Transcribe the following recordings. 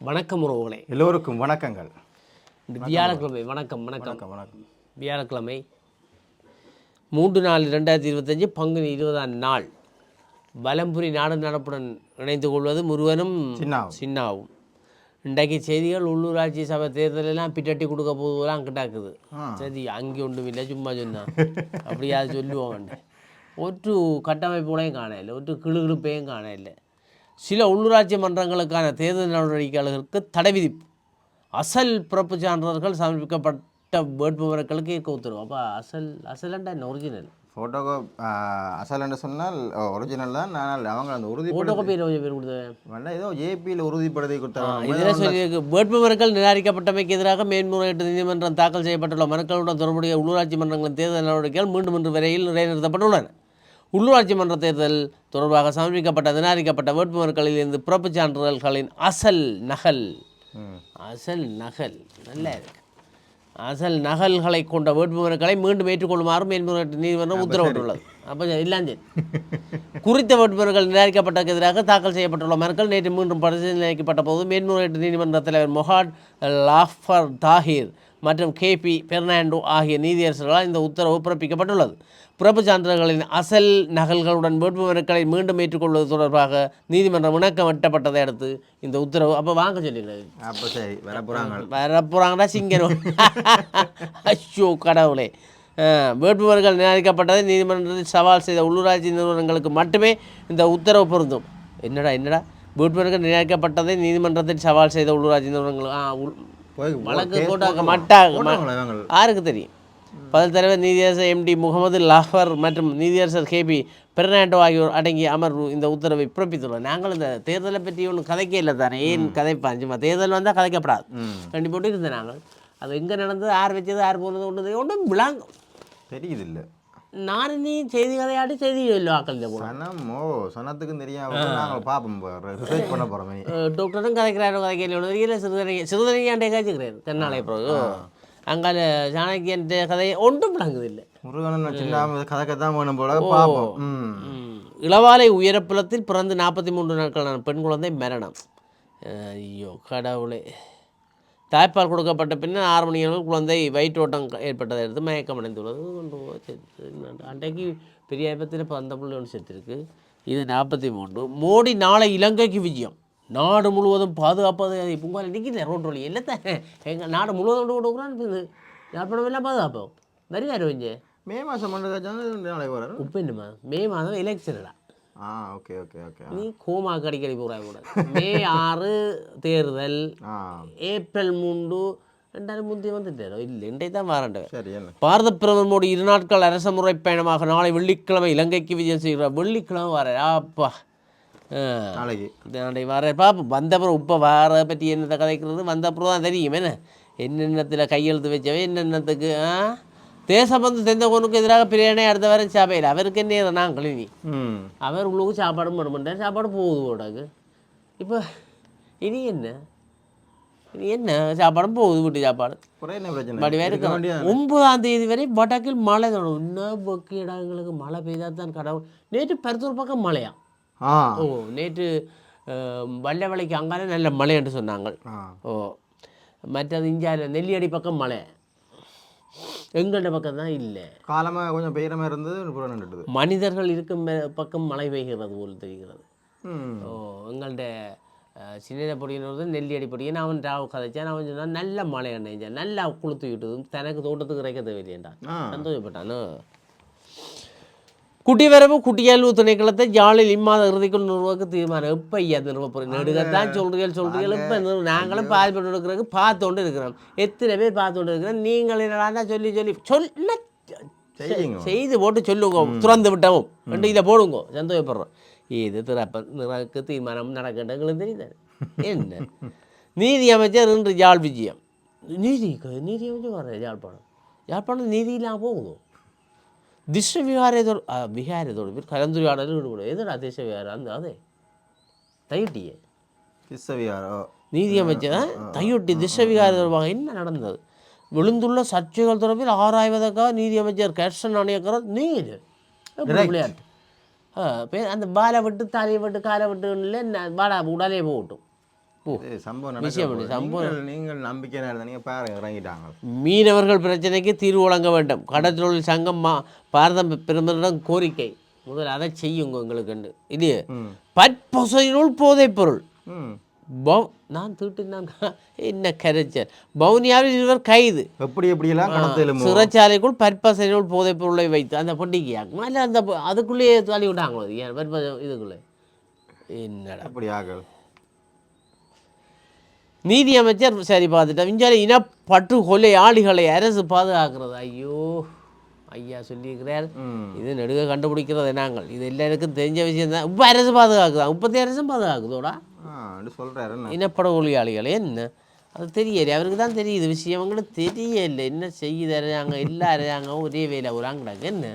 வணக்கம் உறவுகளே. எல்லோருக்கும் வணக்கங்கள். இந்த வியாழக்கிழமை வணக்கம் வணக்கம். வணக்கம் வியாழக்கிழமை மூன்று நாலு ரெண்டாயிரத்தி இருபத்தஞ்சு பங்குனி இருபதாம் நாள். வலம்புரி நாடு நடப்புடன் இணைந்து கொள்வது முருகனும் சின்னாவும். சின்னாவும். இன்றைக்கு செய்திகள் உள்ளூராட்சி சபை தேர்தலெல்லாம் பிட்டட்டி கொடுக்க போதுலாம் கிட்டாக்குது சரி அங்கே ஒன்றும் இல்லை சும்மா சொன்னா. அப்படியாவது சொல்லுவாங்க ஒற்று கட்டமைப்புகளையும் காண இல்லை ஒற்று கிளுகிழுப்பையும் காண இல்லை. சில உள்ளூராட்சி மன்றங்களுக்கான தேர்தல் நடவடிக்கைகளுக்கு தடை விதிப்பு. அசல் பிறப்பு சான்றிதழ்கள் சமர்ப்பிக்கப்பட்ட வேட்புமனுக்களுக்கு இருக்க உத்தரவு. அப்போ அசல் அசலண்டா என்ன? ஒரிஜினல் ஃபோட்டோகோ அசல் என்று சொன்னால் ஒரிஜினல் தான். ஆனால் அவங்க அந்த உறுதிப்பட ஃபோட்டோ காப்பி இருபது பேர் வேண்டாம் ஏதோ ஏபியில் உறுதிப்படுத்தி கொடுத்தாங்க. இதில் சொல்லியிருக்கு? வேட்புமனுக்கள் நிராகரிக்கப்பட்டமைக்கு எதிராக மேன்முறையீட்டு நீதிமன்றம் தாக்கல் செய்யப்பட்டுள்ள மனுக்களுடன் தொடர்புடைய உள்ளூராட்சி மன்றங்களின் தேர்தல் நடவடிக்கைகள் மீண்டும் இன்று வரையில் நிலைநிறுத்தப்பட்டுள்ளன. உள்ளூராட்சி மன்ற தேர்தல் தொடர்பாக சமர்ப்பிக்கப்பட்ட நிராகரிக்கப்பட்ட வேட்புமனுக்களில் இருந்து பிறப்புச் சான்றிதழ்களின் அசல் நகல். அசல் நகல். நல்லா இருக்கு. அசல் நகல்களை கொண்ட வேட்புமனுக்களை மீண்டும் ஏற்றுக்கொள்ளுமாறு மேன்முறையீட்டு நீதிமன்றம் உத்தரவிட்டுள்ளது. அப்போ இல்லாஞ்சு குறித்த வேட்புமனுக்கள் நிராகரிக்கப்பட்டதற்கு எதிராக தாக்கல் செய்யப்பட்டுள்ள மனுக்கள் நேற்று மீண்டும் பரிசீலனைக்கப்பட்ட போது மேன்முறையீட்டு நீதிமன்ற தலைவர் மொஹாட் லாஃபர் தாஹிர் மற்றும் கேபி பெர்னாண்டோ ஆகிய நீதியரசர்களால் இந்த உத்தரவு பிறப்பிக்கப்பட்டுள்ளது. பிறப்பு சான்றிதழ்களின் அசல் நகல்களுடன் வேட்புமனுக்களை மீண்டும் ஏற்றுக்கொள்வது தொடர்பாக நீதிமன்றம் இணக்கம் வெட்டப்பட்டதை அடுத்து இந்த உத்தரவு அப்போ வாங்க சொல்லிடுறது அப்போ சரி வர போகிறாங்க வரப்போகிறாங்கடா சிங்கரும் ஐயோ கடவுளே. வேட்புமனுக்கள் நிராகரிக்கப்பட்டதை நீதிமன்றத்தில் சவால் செய்த உள்ளூராட்சி நிறுவனங்களுக்கு மட்டுமே இந்த உத்தரவு பொருந்தும். என்னடா என்னடா? வேட்புமனுக்கள் நிராகரிக்கப்பட்டதை நீதிமன்றத்தில் சவால் செய்த உள்ளூராட்சி நிறுவனங்கள் வழக்கு போடுவோம். மாட்டாங்க யாருக்கு தெரியும். பதில் தலைவர் நீதியரசர் எம்டி முகமது லாஃபர் மற்றும் நீதியரசர் கேபி பெர்னாண்டோ ஆகியோர் அடங்கிய அமர்வு இந்த உத்தரவை பிறப்பித்துள்ளோம் நாங்கள் இந்த தேர்தலை பற்றி ஒன்றும் கதைக்க இல்லை தானே? ஏன் கதைப்பான் சும்மா தேர்தல் வந்தால் கதைக்கப்படாது. கண்டி போட்டு இருந்தோம் நாங்கள். அது எங்கே நடந்தது யார் வச்சது யார் போனது ஒன்று ஒன்றும் விளாங்கும். தெரியுது இல்லை. நான் நீ செய்தி கதையாடி செய்தி சொல்லு ஆக்கள் போனோம் சனம் ஓ சனத்துக்கும் தெரியாம நாங்கள் பார்ப்போம் ரிசர்ச் பண்ண போகிறோம் டாக்டரும் கதைக்கிறாரோ கதைக்கலையோ தெரியல. சிறுதனை சிறுதனையாண்டே காய்ச்சிக்கிறாரு தென்னாலே பிறகு. அங்கால சாணக்கியன் கதையை ஒன்றும் விளங்குது இல்லை முருகன் சின்ன கதைக்கத்தான் வேணும் போல பார்ப்போம். இளவாலை உயரப்புலத்தில் பிறந்து நாற்பத்தி மூன்று நாட்களான பெண் குழந்தை மரணம். ஐயோ கடவுளே. தாய்ப்பால் கொடுக்கப்பட்ட பின்னர் ஆறு மணி அளவில் குழந்தை வயிற்றோட்டம் ஏற்பட்டதை அடுத்து மயக்கம் அடைந்துள்ளது. கொண்டு. அன்றைக்கு பெரிய ஆபத்தில் இப்போ அந்த பிள்ளை ஒன்று செத்துருக்கு இது நாற்பத்தி மூன்று. மோடி நாளை இலங்கைக்கு விஜயம். நாடு முழுவதும் பாதுகாப்பது இப்போ உங்களை நிற்கிது ரோட் வழி இல்லை எங்கள் நாடு முழுவதும் கொண்டு கொடுக்குறான்னு இப்போ யாழ்ப்பாணம் எல்லாம் பாதுகாப்போம். வருவார் கொஞ்சம் மே மாதம் நாளைக்கு வராரு உப்பு என்னம்மா? மே மாதம் எலெக்ஷன்டா ஓகே ஓகே ஓகே நீ கோமாக்கு அடிக்கடி போகிறாங்க கூட. மே ஆறு தேர்தல் ஏப்ரல் மூன்று ரெண்டாயிரம் முந்தைய வந்துட்டாரோ இல்லை இன்றைய தான் வாரண்டவர் பாரத பிரதமர் மோடி இரு நாட்கள் அரச முறை பயணமாக நாளை வெள்ளிக்கிழமை இலங்கைக்கு விஜயம் செய்கிறார். வெள்ளிக்கிழமை வர அப்பா. நாளைக்கு. நாளை வர பார்ப்போம் வந்தப்புறம் இப்போ வார பற்றி என்னத்தை கதைக்கிறது? வந்தப்புறம் தான் தெரியும். என்ன? என்னென்னத்தில் கையெழுத்து வச்சவன் என்னென்னத்துக்கு ஆ? தேசபந்து தெந்தகோனுக்கு எதிராக பிரியாணி அடுத்த வாரம் சபையில் அவருக்கு என்ன இனி ம் அவர் உள்ளுக்கு சாப்பாடும் பண்ண மாட்டார் சாப்பாடு போகுது போடாக்கு இப்போ இனி என்ன இனி என்ன சாப்பாடும் போகுது வீட்டு சாப்பாடு இருக்கும் வேண்டியது ஒன்பதாம் தேதி வரை வடக்கில் மழை தொடரும் இன்னும் பக்கு இடங்களுக்கு மழை பெய்தா தான் கடவுள் நேற்று பருத்தூர் பக்கம் மழையா ஓ நேற்று வல்லவளைக்கு அங்காலே நல்ல மழை என்று சொன்னாங்க ஓ மற்றது இந்தியாவில் நெல்லியடி பக்கம் மழை எங்கள்ட பக்கம் தான் இல்லை. காலமாக கொஞ்சம் பெய்கிற மாதிரி இருந்தது மனிதர்கள் இருக்கும் பக்கம் மழை பெய்கிறது போல் தெரிகிறது. ஓ எங்கள்ட அஹ், சின்ன பொடியினது நெல்லி அடிப்படின்னு அவன் ராவ் கதைச்சான் அவன் சொன்னான் நல்ல மழை எண்ணெய்ச்சான் நல்லா குளுத்து விட்டது தனக்கு தோட்டத்துக்கு இறைக்க தேவையில்லையாண்டா சந்தோஷப்பட்டானு. குட்டிவரவு குட்டியாழ்வு திணைக்களத்தை ஜாலில் இம்மாத இறுதிக்குள் நிறுவக்கு தீர்மானம். எப்போ ஐயா நிறுவ போகிறேன் நெடுகத்தான் சொல்றீர்கள் சொல்றீர்கள். இப்போ நாங்களும் பாதிப்பட்டு இருக்கிறதுக்கு பார்த்துக்கொண்டு இருக்கிறோம். எத்தனை பேர் பார்த்துக்கொண்டு இருக்கிறோம்? நீங்கள் என்னடா சொல்லி சொல்லி சொல்ல. செய்து போட்டு சொல்லுங்க. துறந்து விட்டவும். ரெண்டு இதை போடுங்க. சந்தோஷப்படுறோம். இது திறப்ப நிறக்கு தீர்மானம் நடக்கட்டுங்களுக்கு தெரியுது? என்ன? நீதி அமைச்சர் இன்று யாழ் விஜயம். நீதி நீதி அமைச்சர் வர யாழ்ப்பாணம். யாழ்ப்பாணம் நீதி இல்லாமல் போகுதோ? விகாரத்தோடு பேர் கலந்துரையாடலில் ஈடுபடும் எதுடா திஷ்ட விகாரம் அந்த அதே தையிட்டியே கிறிஸ்தவியார் ஓ நீதி அமைச்சர் தையொட்டி திஷ்ட விகார தொடர்பாக என்ன நடந்தது விழுந்துள்ள சர்ச்சைகள் தொடர்பில் ஆராய்வதற்காக நீதி அமைச்சர் கேஷன் அணையக்கர் நீர் விளையாட்டு அந்த பாலை விட்டு தலையை விட்டு காலை விட்டு பாடா உடலே போகட்டும் மீனவர்கள் பிரச்சனைக்கு தீர்வு வழங்க வேண்டும். கடற்றொழில் சங்கம் மா பாரத பிரதமரிடம் கோரிக்கை. முதல்ல அதை செய்யுங்க எங்களுக்குண்டு இல்லையே பற்பொசையினுள் போதைப் பொருள். பவ் நான் தீட்டினான் என்ன கரைச்சல்? பவுனியாவில் இருவர் கைது. எப்படி எப்படியெல்லாம் சிறைச்சாலைக்குள் பற்பசையினுள் போதைப் பொருளை வைத்து அந்த பொட்டிக்கு இல்லை அந்த அதுக்குள்ளேயே தள்ளி விட்டாங்களோ ஏன் இதுக்குள்ளே? என்னடா? அப்படி ஆகல் நீதி அமைச்சர் சரி பார்த்துட்டா விஞ்ஞான இன பட்டுக்கொலை ஆளிகளை அரசு பாதுகாக்கிறது. ஐயோ ஐயா சொல்லியிருக்கிறார். இது நெடுக கண்டுபிடிக்கிறது நாங்கள். இது எல்லாருக்கும் தெரிஞ்ச விஷயம் தான். இப்போ அரசு பாதுகாக்குதா? முப்பத்தி அரசும் பாதுகாக்குதோடா? என்ன? இனப்படுகொலியாளிகள் என்ன? அது தெரியல அவருக்கு தான் தெரியுது விஷயம் அவங்களுக்கு தெரியல. என்ன செய்யுது அறியாங்க இல்லை அறியாங்க ஒரே வேலை. உராங்கடாங்க என்ன?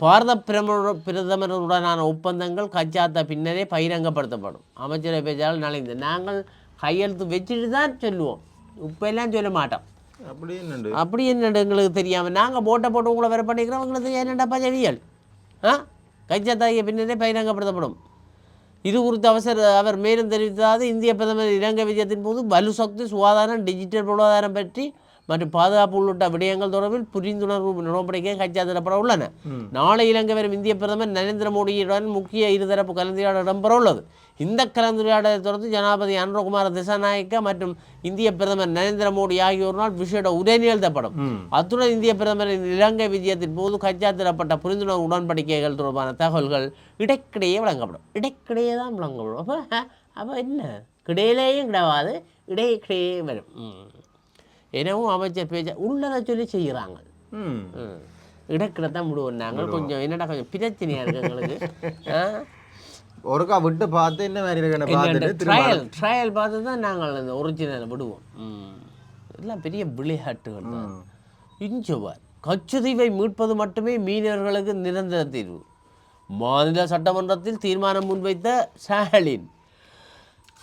பாரத பிரதமர் பிரதமருடனான ஒப்பந்தங்கள் கச்சாத்த பின்னரே பகிரங்கப்படுத்தப்படும். அமைச்சரவை பேச்சாளர் நலிந்து. நாங்கள் கையெழுத்து வச்சுட்டு தான் சொல்லுவோம். இப்போ எல்லாம் சொல்ல மாட்டோம். அப்படி என்னண்டு? அப்படி என்ன எங்களுக்கு தெரியாமல் நாங்கள் போட்டை போட்டு உங்களை வர பண்ணிக்கிறோம். உங்களுக்கு என்னடா பதவியல் ஆ? கைச்சாத்தாகிய பின்னரே பகிரங்கப்படுத்தப்படும். இது குறித்து அவசர அவர் மேலும் தெரிவித்ததாவது இந்திய பிரதமர் இலங்கை விஜயத்தின் போது வலு சக்தி சுகாதாரம் டிஜிட்டல் பொருளாதாரம் பற்றி மற்றும் பாதுகாப்பு உள்ளிட்ட விடயங்கள் தொடர்பில் புரிந்துணர்வு நடவடிக்கை கைச்சாத்திடப்பட உள்ளன நாளை இலங்கை வரும் இந்திய பிரதமர் நரேந்திர மோடியுடன் முக்கிய இருதரப்பு கலந்துரையாடல் இடம்பெற உள்ளது இந்த கலந்துரையாடலை தொடர்ந்து ஜனாபதி அனுரகுமார திசாநாயக்க மற்றும் இந்திய பிரதமர் நரேந்திர மோடி ஆகியோரினால் விஷேட உரை நிகழ்த்தப்படும். அத்துடன் இந்திய பிரதமரின் இலங்கை விஜயத்தின் போது கைச்சாத்திடப்பட்ட புரிந்துணர்வு உடன்படிக்கைகள் தொடர்பான தகவல்கள் இடைக்கிடையே வழங்கப்படும். இடைக்கிடையே தான் வழங்கப்படும். அப்போ அப்போ என்ன? கிடையிலேயும் கிடையாது இடைக்கிடையே வரும். எனவும் அமைச்சர் பேச்ச உள்ளதை சொல்லி செய்கிறாங்க. இடைக்கிட தான் விடுவோம் நாங்கள் கொஞ்சம் என்னடா கொஞ்சம் பிரச்சனையாக இருக்கு எங்களுக்கு? ஒருக்கா விட்டு பார்த்து என்ன மாதிரி இருக்குன்னு ட்ரையல் ட்ரையல் பார்த்து தான் நாங்கள் அந்த ஒரிஜினலை விடுவோம். எல்லாம் பெரிய விளையாட்டுகள் தான். இஞ்சவார் கச்சதீவை மீட்பது மட்டுமே மீனவர்களுக்கு நிரந்தர தீர்வு. மாநில சட்டமன்றத்தில் தீர்மானம் முன்வைத்த ஸ்டாலின்.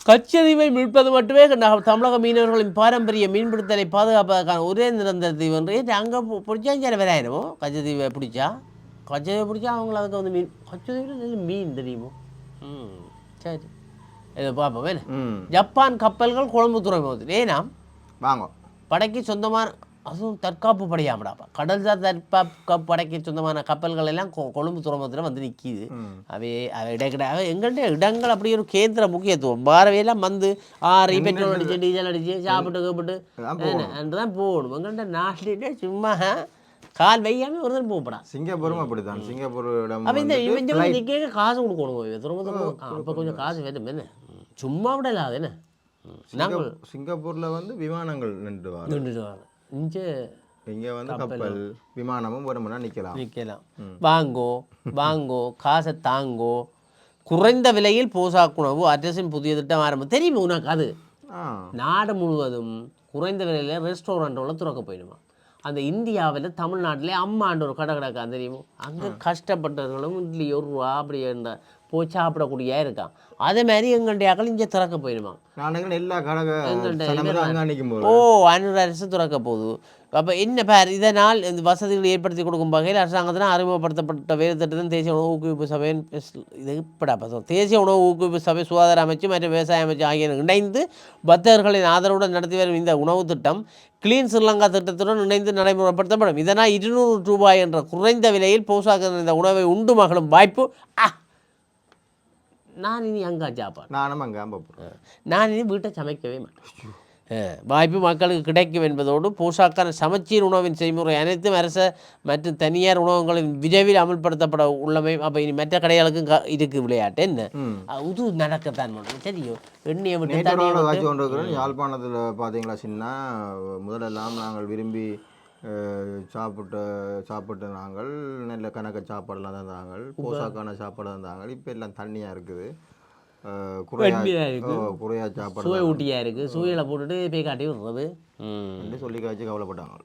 கச்சதீவை மீட்பது மட்டுமே. தமிழக மீனவர்களின் பாரம்பரிய மீன்பிடித்தலை பாதுகாப்பதற்கான ஒரே நிரந்தர தீர்வு என்று அங்கே பிடிச்சாஞ்சார வராயிரமோ கச்சதீவை பிடிச்சா? கச்சதீவை பிடிச்சா அவங்கள அதுக்கு வந்து மீன். கச்சதீவில் மீன் தெரியுமோ? ம். சரி. இதை பார்ப்போம் என்ன? ம். ஜப்பான் கப்பல்கள் கொழும்பு துறைமுகத்தில். ஏன்னா வாங்க. படைக்கு சொந்தமான அதுவும் தற்காப்பு படையாமடாப்பா கடல்சார் தற்காப்பு படைக்கு சொந்தமான கப்பல்கள் எல்லாம் கொழும்பு துறைமுகத்தில் வந்து நிற்கிது அவை அவை இடக்கிட எங்கள்கிட்ட இடங்கள் அப்படி ஒரு கேந்திர முக்கியத்துவம். பாரவையெல்லாம் வந்து ஆறு பெட்ரோல் அடிச்சு டீசல் அடிச்சு சாப்பிட்டு கூப்பிட்டு. தான் போகணும். எங்கள்கிட்ட நாட்டிலே சும்மா கால் வையாமல் ஒரு தடவை போகப்படா. சிங்கப்பூரும் அப்படித்தான். சிங்கப்பூரிடம் அப்போ இந்த நிற்க காசு கொடுக்கணும் துறைமுகத்தில் அப்போ கொஞ்சம் காசு வேணும். என்ன. சும்மா விடலாது. என்ன? சிங்கப்பூர்ல வந்து விமானங்கள் நின்று வரும் நின்றுட்டு வாங்க இங்கே இங்க வந்து கப்பல். விமானமும் வருமானம் நிக்கலாம் நிற்கலாம். வாங்கோ வாங்கோ காசை தாங்கோ. குறைந்த விலையில் போசாக்குணவு அரசின் புதிய திட்டம் ஆரம்பம். தெரியுமா உனக்கு அது? நாடு முழுவதும் குறைந்த விலையில் ரெஸ்டாரண்ட்டோட திறக்க போயிடுமா? அந்த இந்தியாவில் தமிழ்நாட்டிலே அம்மான்ற ஒரு கடை கிடக்கான் தெரியுமோ? அங்கே கஷ்டப்பட்டவர்களும் இட்லி ஒரு ரூபா அப்படி என்ற போய் சாப்பிடக்கூடிய இருக்கான். அதே மாதிரி எங்களுடைய அகல் இங்கே திறக்க போயிடுமா. எல்லா ஓ அன்னூறு அரசு திறக்க போகுது. அப்போ என்ன பேர் இதனால் இந்த வசதிகளை ஏற்படுத்தி கொடுக்கும் வகையில் அரசாங்கத்தினால் அறிமுகப்படுத்தப்பட்ட வேறு திட்டத்தின் தேசிய உணவு ஊக்குவிப்பு சபையின் இது இப்படா பசங்க? தேசிய உணவு ஊக்குவிப்பு சபை சுகாதார அமைச்சு மற்றும் விவசாய அமைச்சு ஆகிய இணைந்து பக்தர்களின் ஆதரவுடன் நடத்தி வரும் இந்த உணவு திட்டம் கிளீன் ஸ்ரீலங்கா திட்டத்துடன் இணைந்து நடைமுறைப்படுத்தப்படும். இதனால் இருநூறு ரூபாய் என்ற குறைந்த விலையில் போசாக்க இந்த உணவை உண்டு மகளும் வாய்ப்பு. ஆ நான் இனி அங்கா சாப்பாடு நானும் அங்க போகிறேன் நான் இனி வீட்டை சமைக்கவே மாட்டேன் வாய்ப்பு மக்களுக்கு கிடைக்கும் என்பதோடு போஷாக்கான சமச்சீர் உணவின் செய்முறை அனைத்தும் அரச மற்றும் தனியார் உணவகங்களின் விரைவில் அமல்படுத்தப்பட உள்ளமை அப்போ இனி மற்ற கடைகளுக்கும் க- இருக்கு விளையாட்டு என்ன இது நடக்கத்தான் பண்ணும் தெரியும் எண்ணெயை விட்டு யாழ்ப்பாணத்தில் பார்த்தீங்களா சின்ன முதலெல்லாம் நாங்கள் விரும்பி சாப்பிட்ட சாப்பிட்ட நாங்கள் நல்ல கணக்க சாப்பாடுலாம் தந்தாங்க போசாக்கான சாப்பாடு தந்தாங்க இப்போ எல்லாம் தண்ணியாக இருக்குது. குறையா சாப்பாடு சுவை ஊட்டியாக இருக்குது சுவையில் போட்டுட்டு போய் காட்டி விடுறது. என்று சொல்லி காய்ச்சி கவலைப்பட்டாங்க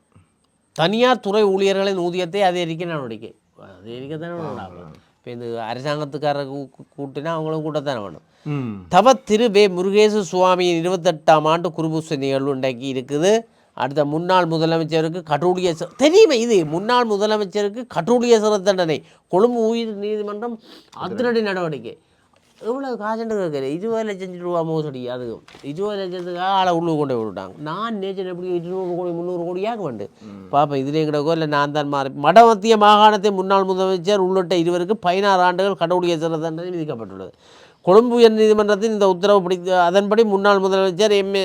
தனியார் துறை ஊழியர்களின் ஊதியத்தை அதிகரிக்க நடவடிக்கை. அதிகரிக்கத்தானே வேணும். இப்போ இந்த அரசாங்கத்துக்காரர் கூ- கூட்டினா அவங்களும் கூட்டத்தானே வேணும். தவ திரு வே. முருகேசு சுவாமியின் இருபத்தெட்டாம் ஆண்டு குருபூச நிகழ்வு இன்றைக்கு இருக்குது. அடுத்த முன்னாள் முதலமைச்சருக்கு கடூழிய தெரியுமே இது. முன்னாள் முதலமைச்சருக்கு கடூழிய சிறை தண்டனை. கொழும்பு உயிர் நீதிமன்றம் அதிரடி நடவடிக்கை. எவ்வளோ காசுன்னு கேட்குற இருபது லட்சம் ரூபா மோசடி. அது இருபது லட்சத்துக்கு ஆளை உள்ளே கொண்டு விட்டாங்க. நான் நேச்சர் எப்படி இருநூறு கோடி முந்நூறு கோடி ஆக வேண்டும் பாப்பா இதுலேயும் கிடக்கோ இல்லை நான் தான் மாறி. வடமத்திய மாகாணத்தின் முன்னாள் முதலமைச்சர் உள்ளிட்ட இருவருக்கு பதினாறு ஆண்டுகள் கடவுளிய சிறை தண்டனை விதிக்கப்பட்டுள்ளது. கொழும்பு உயர் நீதிமன்றத்தின் இந்த உத்தரவு பிடித்த அதன்படி முன்னாள் முதலமைச்சர் எம்.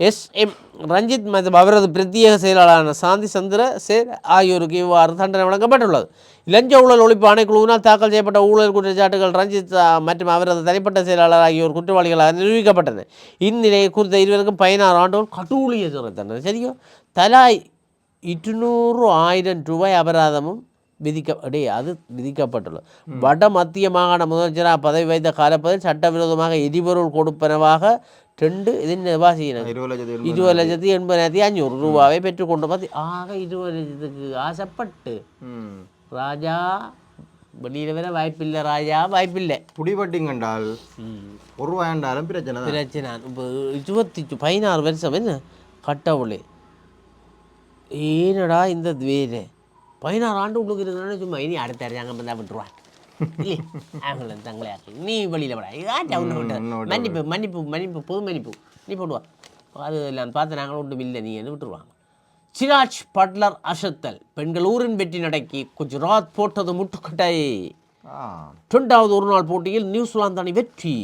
எஸ் எம் ரஞ்சித் மற்றும் அவரது பிரத்யேக செயலாளரான சாந்தி சந்திர சேர் ஆகியோருக்கு இவ்வாறு தண்டனை வழங்கப்பட்டுள்ளது. லஞ்ச ஊழல் ஒழிப்பு ஆணைக்குழுவினால் தாக்கல் செய்யப்பட்ட ஊழல் குற்றச்சாட்டுகள் ரஞ்சித் மற்றும் அவரது தனிப்பட்ட செயலாளர் ஆகியோர் குற்றவாளிகளாக நிரூபிக்கப்பட்டன. இந்நிலையில் குறித்த இருவருக்கும் பதினாறு ஆண்டுகள் கடூழிய சிறை தண்டனை. சரியோ? தலா இருநூறு ஆயிரம் ரூபாய் அபராதமும் விதிக்க அடே அது விதிக்கப்பட்டுள்ளது. வட மத்திய மாகாண முதலமைச்சராக பதவி வைத்த காலப்பதில் சட்டவிரோதமாக எரிபொருள் கொடுப்பனவாக ரெண்டு இது லட்சத்தி எண்பது இருபது லட்சத்தி எண்பதாயிரத்தி அஞ்சூறு ரூபாவை பெற்றுக்கொண்டு பார்த்து ஆக இருபது லட்சத்துக்கு ஆசைப்பட்டு ராஜா வெளியில் வர வாய்ப்பில்லை ராஜா வாய்ப்பில்லை புடிபட்டிங் கண்டால் ஒரு ரூபாயாண்டாலும் பிரச்சனை பிரச்சனை இப்போ இருபத்தி பதினாறு வருஷம் என்ன கட்டவுளே ஏனடா இந்த வேறு பதினாறு ஆண்டு உள்ளுக்கு இருக்கிறான்னு சும்மா இனி அடுத்த அரசாங்கம் வந்தால் விட்டுருவான் அவங்கள தங்களே நீ வெளியில் விடா. ஏதாச்சும் விட்டு மன்னிப்பு மன்னிப்பு மன்னிப்பு பொது மன்னிப்பு. நீ போடுவா அது நான் பார்த்து நாங்களும் ஒன்றும் இல்லை. நீ விட்டுருவாங்க? சிராஜ் பட்லர் அசத்தல். பெண்கள் ஊரின் வெற்றி நடக்கி குஜராத் போட்டது முட்டுக்கட்டை. ஆ. இரண்டாவது ஒருநாள் போட்டியில் நியூசிலாந்து அணி வெற்றி.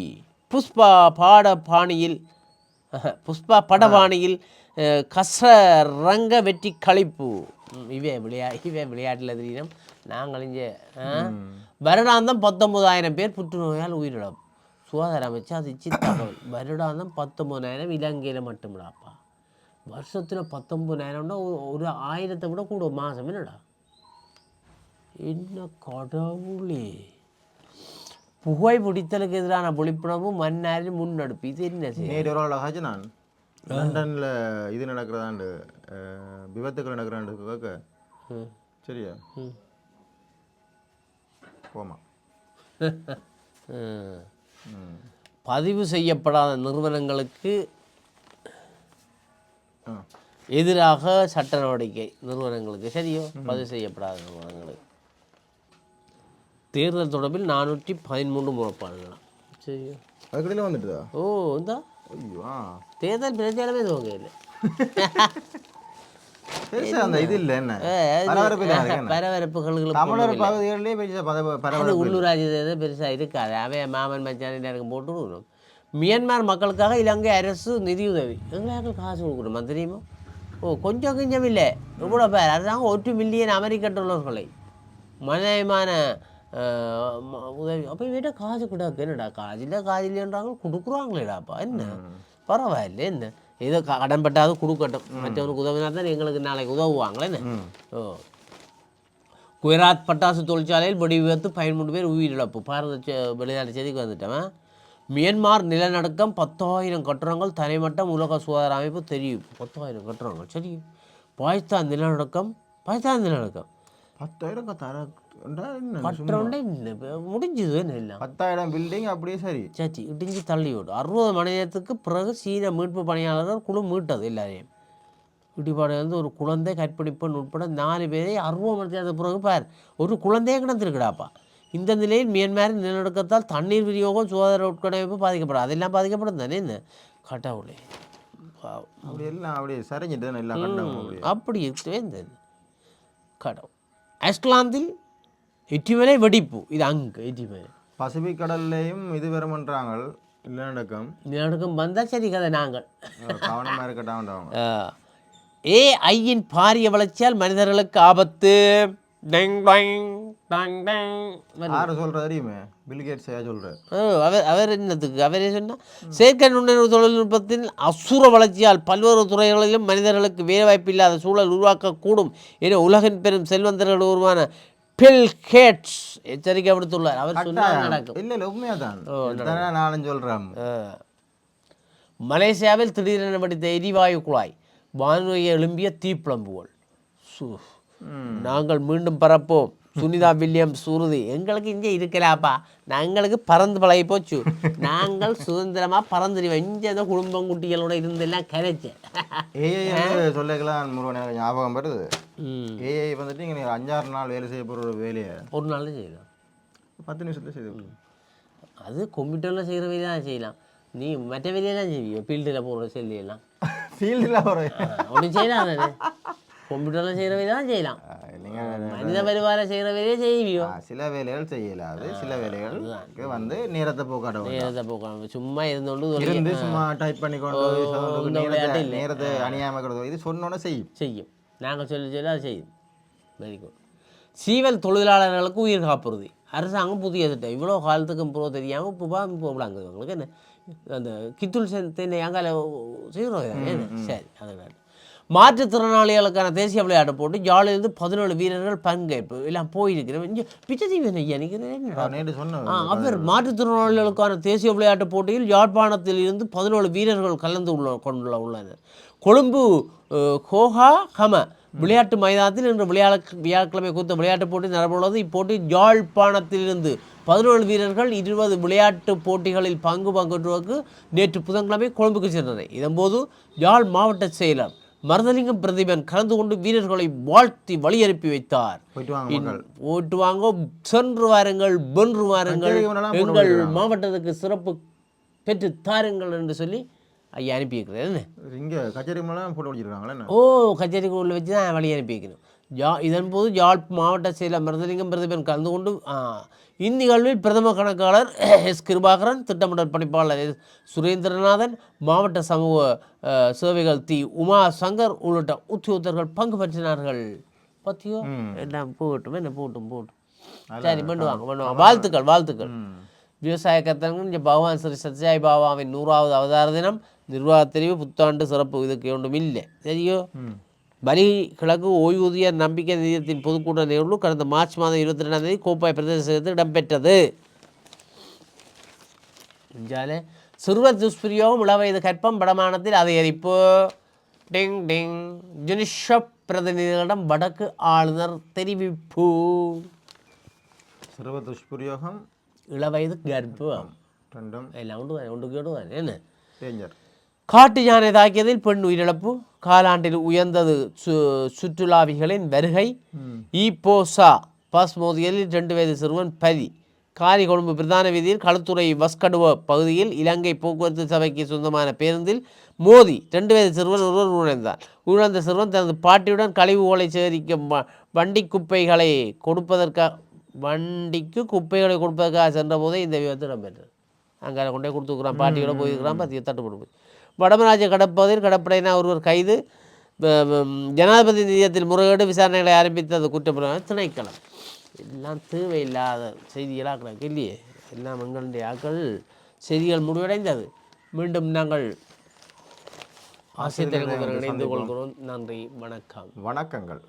புஷ்பா பாட பாணியில் புஷ்பா படபாணியில் அஹ், கசரங்க வெற்றி கழிப்பு இவே விளையா இவே விளையாட்டில் தெரியும். நாங்கள் இங்கே வருடாந்தம் பத்தொன்பதாயிரம் பேர் புற்றுநோயால் உயிரிழப்பு சுகாதார அமைச்சு அது தகவல். வருடாந்தம் பத்தொன்பதாயிரம் இலங்கையில் மட்டும்டாப்பா. வருஷத்தில் பத்தொன்பதாயிரம்னா ஒரு- ஒரு ஆயிரத்தை விட கூட மாதம் என்னடா? என்ன கடவுளே. புகை பிடித்தலுக்கு எதிரான விழிப்புணர்வு மன்னாரின் முன்னெடுப்பு. இது என்ன நேற்று ஒரு ஹாஜி நான். லண்டனில் இது நடக்கிறதாண்டு விபத்துக்கள் நடக்கிறாண்டு. சரியா? ம். போமா ம். ம் பதிவு செய்யப்படாத நிறுவனங்களுக்கு எதிராக சட்ட நடவடிக்கை நிறுவனங்களுக்கு சரியோ? பதிவு செய்யப்படாத நிறுவனங்களுக்கு. தேர்தல் தொடர்பில் நானூற்றி பதிமூன்று முறைப்பாடுகளாம் சரியோ? அதுக்கடையில் வந்துட்டுதா? ஓ இந்தா? ஐயோ. தேர்தல் பிரச்சாரமே துவங்க இல்லை அந்த இது இல்லை என்ன? பரபரப்பு இல்லை அதுக்கு என்ன? பரபரப்புகளுக்கு தமிழர் பகுதிகளிலே பெருசா பத- அது பரபரப்பு உள்ளூராட்சி பெருசாக இருக்காது. அவன் மாமன் மச்சான் இருக்கும் போட்டு மியான்மர் மக்களுக்காக இலங்கை அரசு நிதியுதவி. எங்களுக்கு காசு கொடுக்கணுமா தெரியுமா? ஓ கொஞ்சம் கொஞ்சம் இல்லை. இவ்வளோ பேர். அரசாங்கம் ஒரு மில்லியன் அமெரிக்க டாலர்களை. மனிதமான உதவி. அப்போ இவன்ட்ட காசு கிடக்கு என்னடா காசு? இல்லை காசு இல்லைன்றாங்க கொடுக்குறாங்களேடாப்பா. என்ன? பரவாயில்ல என்ன? ஏதோ க- கடன்பட்டாவது கொடுக்கட்டும். மற்றவனுக்கு உதவினா தான் எங்களுக்கு நாளைக்கு உதவுவாங்களே என்ன? ஓ. குஜராத் பட்டாசு தொழிற்சாலையில் வெடி விபத்து பதிமூன்று பேர் உயிரிழப்பு. பாரத செ- வெளிநாட்டு செய்திக்கு வந்துட்டவன். மியான்மார் நிலநடுக்கம் பத்தாயிரம் கட்டுரங்கள் தரைமட்டம் உலக சுகாதார அமைப்பு தெரியும். பத்தாயிரம் கட்டுரங்கள் சரி. பாகிஸ்தான் நிலநடுக்கம் பாகிஸ்தான் நிலநடுக்கம். பத்தாயிரம் தர கட்டுறோண்டே முடிஞ்சுது எல்லாம்? பத்தாயிரம் பில்டிங் அப்படியே சரி. சாச்சி இடிஞ்சு தள்ளி விடும் அறுபது மணி நேரத்துக்கு பிறகு சீன மீட்பு பணியாளர்கள் குழு மீட்டது எல்லாரையும். இடிபாடு வந்து ஒரு குழந்தை கற்பழிப்பெண் உட்பட நாலு பேரை அறுபது மணி நேரத்துக்கு பிறகு பார். ஒரு குழந்தையே கிடந்திருக்குடாப்பா. இந்த நிலையில் மியான்மரின் நிலநடுக்கத்தால் தண்ணீர் விநியோகம் சுகாதார உட்கட்டமைப்பு பாதிக்கப்படும். அதெல்லாம் பாதிக்கப்படும் தானே என்ன? கடவுளே. அப்படி எல்லாம் அப்படியே சரிஞ்சிட்டு அப்படி. இருக்கவே கடவுள். ஐஸ்லாந்தில் இட்டிமலை வெடிப்பு. இது அங்கே இட்டிமலை பசிபிக் கடல்லையும் இது வருமன்றாங்க நிலநடுக்கம். நிலநடுக்கம் வந்தால் சரி கதை நாங்கள். கவனமாக இருக்கட்டாண்டவங்க ஏஐயின் பாரிய வளர்ச்சியால் மனிதர்களுக்கு ஆபத்து. யார் சொல்கிற தெரியுமே? பில்கேட்ஸ் சொல்கிறார் அவர் அவர் என்னத்துக்கு அவரே சொன்னால் செயற்கை நுண்ணறிவு தொழில்நுட்பத்தின் அசுர வளர்ச்சியால் பல்வேறு துறைகளிலும் மனிதர்களுக்கு வேலைவாய்ப்பு இல்லாத சூழல் உருவாக்கக்கூடும் என உலகின் பெரும் செல்வந்தர்கள் உருவான பில் கேட்ஸ் எச்சரிக்கை விடுத்துள்ளார். அவர் சொன்னால் நடக்கும். இல்லை இல்லை உண்மையாக நானும் சொல்கிறேன். மலேசியாவில் திடீரென வெடித்த எரிவாயு குழாய் வானொலியை எழும்பிய தீப்பிழம்புகள் சு. நாங்கள் மீண்டும் பறப்போம் சுனிதா வில்லியம்ஸ் உறுதி எங்களுக்கு இங்கே இருக்கலாப்பா. நாங்களுக்கு பறந்து பழகி போச்சு. நாங்கள் சுதந்திரமாக பறந்துடுவோம். இங்கே ஏதோ குடும்பம் குட்டிகளோட இருந்தெல்லாம் கரைச்சேன் ஏஐ வந்து முருகன். ஞாபகம் வருது. ஏஐ வந்துட்டு இங்கே அஞ்சாறு நாள் வேலை செய்ய போகிற ஒரு வேலையை. ஒரு நாள் செய்யலாம். பத்து நிமிஷத்துல செய்து அது கம்ப்யூட்டரில் செய்கிற வேலையை தான் செய்யலாம். நீ மற்ற வேலையெல்லாம் செய்வியோ? ஃபீல்டில் போகிற செல்லியெல்லாம் ஃபீல்டில் ஒரு ஒன்றும் செய்யலாம் கம்ப்யூட்டரில் செய்கிற வேலையை தான் செய்யலாம் மனித பரிவார செய்கிற வேலையை செய்வியோ சில வேலைகள் செய்யலாது சில வேலைகளுக்கு வந்து நேரத்தை வேண்டும். நேரத்தை போக்கலாம் சும்மா இருந்தோண்டு இருந்து சும்மா டைப் பண்ணி கொண்டு இந்த நேரத்தை அணியாமல் இது சொன்னோன்னே செய்யும். செய்யும். நாங்கள் சொல்லி சொல்லி அது செய்யும். வெரி குட் சீவல் தொழிலாளர்களுக்கு உயிர் காப்புறுதி. அரசாங்கம் புதிய திட்டம். இவ்வளோ காலத்துக்கு ப்ரோ தெரியாமல் இப்போ போகலாங்க உங்களுக்கு என்ன? அந்த கித்துள் தென்னை அங்கால செய்கிறோம் சரி அதனால் மாற்றுத்திறனாளிகளுக்கான தேசிய விளையாட்டு போட்டு ஜாலியிலிருந்து பதினேழு வீரர்கள் பங்கேற்பு. எல்லாம் போயிருக்கிறேன். பிச்சைதீவன் ஐயா ஆ, அவர் மாற்றுத்திறனாளிகளுக்கான தேசிய விளையாட்டுப் போட்டியில் யாழ்ப்பாணத்தில் இருந்து பதினேழு வீரர்கள் கலந்து உள்ள கொண்டுள்ள உள்ளனர். கொழும்பு கோஹா ஹம விளையாட்டு மைதானத்தில் இன்று விளையாட வியாழக்கிழமை குறித்த விளையாட்டுப் போட்டி நடைபெறுள்ளது இப்போட்டி யாழ்ப்பாணத்திலிருந்து பதினேழு வீரர்கள் இருபது விளையாட்டு போட்டிகளில் பங்கு பங்கேற்றுவதற்கு நேற்று புதன்கிழமை கொழும்புக்கு சென்றனர். இதன்போது யாழ் மாவட்ட செயலர் மருதலிங்கம் பிரதீபன் கலந்து கொண்டு வீரர்களை வாழ்த்தி வைத்தார். போயிட்டு வாங்க மக்கள். ஓட்டு வாங்க சென்று வாருங்கள் வென்று வாருங்கள். எங்கள். மாவட்டத்துக்கு சிறப்பு பெற்று தாருங்கள் என்று சொல்லி ஐயா அனுப்பி என்ன? இங்கே கச்சேரி வச்சிருக்காங்களே ஓ கச்சேரிக்குள்ள வச்சு தான் வழி அனுப்பி வைக்கணும் ஜா இதன் போது யாழ் மாவட்ட செயலர் மருதலிங்கம் பிரதிபன் கலந்து கொண்டு இந்நிகழ்வில் பிரதம கணக்காளர் எஸ். கிருபாகரன் திட்டமிடல் பணிப்பாளர் எஸ். சுரேந்திரநாதன் மாவட்ட சமூக சேவைகள் தி. உமா சங்கர் உள்ளிட்ட உத்தியோகத்தர்கள் பங்கு பெற்றினார்கள். பத்தியோ? எல்லாம் போகட்டும் என்ன போட்டும் போட்டும் சரி பண்ணுவாங்க பண்ணுவாங்க வாழ்த்துக்கள் வாழ்த்துக்கள். விவசாய கத்தங்கள் இங்கே பகவான் ஸ்ரீ சத்யாய் பாபாவின் நூறாவது அவதார தினம் நிர்வாகத் தெரிவு புத்தாண்டு சிறப்பு இதுக்கு ஒன்றும் இல்லை. சரியோ பலி கிழக்கு ஓய்வூதிய நம்பிக்கை நிதியத்தின் பொதுக்கூட்ட நிகழ்வு கடந்த மார்ச் மாதம் இருபத்தி ரெண்டாம் தேதி கோப்பாய் பிரதேசத்தில் இடம்பெற்றது. இஞ்சாலே சிறுவர் துஷ்பிரயோகம் இளவயது கற்பம் வடமானத்தில் அதிகரிப்பு. டிங் டிங். ஜுனிஷப் பிரதிநிதிகளிடம் வடக்கு ஆளுநர் தெரிவிப்பு. சிறுவ துஷ்பிரயோகம். இளவயது கர்ப்பம். ரெண்டும். எல்லாம் உண்டு கேடு தானே. என்ன? டேஞ்சர் காட்டு யானை தாக்கியதில் பெண் உயிரிழப்பு. காலாண்டில் உயர்ந்தது சு சுற்றுலாவிகளின் வருகை. ஈப்போசா பஸ் மோதியலில் ரெண்டு வயது சிறுவன் பலி காரி கொழும்பு பிரதான வீதியில் களுத்துறை வஸ்கடுவ பகுதியில் இலங்கை போக்குவரத்து சபைக்கு சொந்தமான பேருந்தில் மோதி ரெண்டு வயது சிறுவன் ஒருவர் உணர்ந்தார் உணர்ந்த சிறுவன் தனது பாட்டியுடன் கழிவு ஓலை சேகரிக்கும் வண்டி குப்பைகளை கொடுப்பதற்காக வண்டிக்கு குப்பைகளை கொடுப்பதற்காக சென்ற போதே இந்த விபத்து இடம்பெற்றது. அங்கே கொண்டே கொடுத்துருக்குறான் பாட்டியோட போயிருக்கிறான் பார்த்து தட்டுப்பட்டு போய் வடமராஜ்ய கடப்பகுதியில் கடற்படையினர் ஒருவர் கைது. ஜனாதிபதி நிதியத்தில் முறையீடு விசாரணைகளை ஆரம்பித்தது குற்றப்புலனாய்வு திணைக்களம். எல்லாம் தேவையில்லாத செய்திகளாக கிடக்கு இல்லையே? எல்லாம் எங்களுடைய ஆக்கள் செய்திகள் முடிவடைந்தது. மீண்டும் நாங்கள் ஆசிரியர் இணைந்து கொள்கிறோம். நன்றி வணக்கம். வணக்கங்கள்.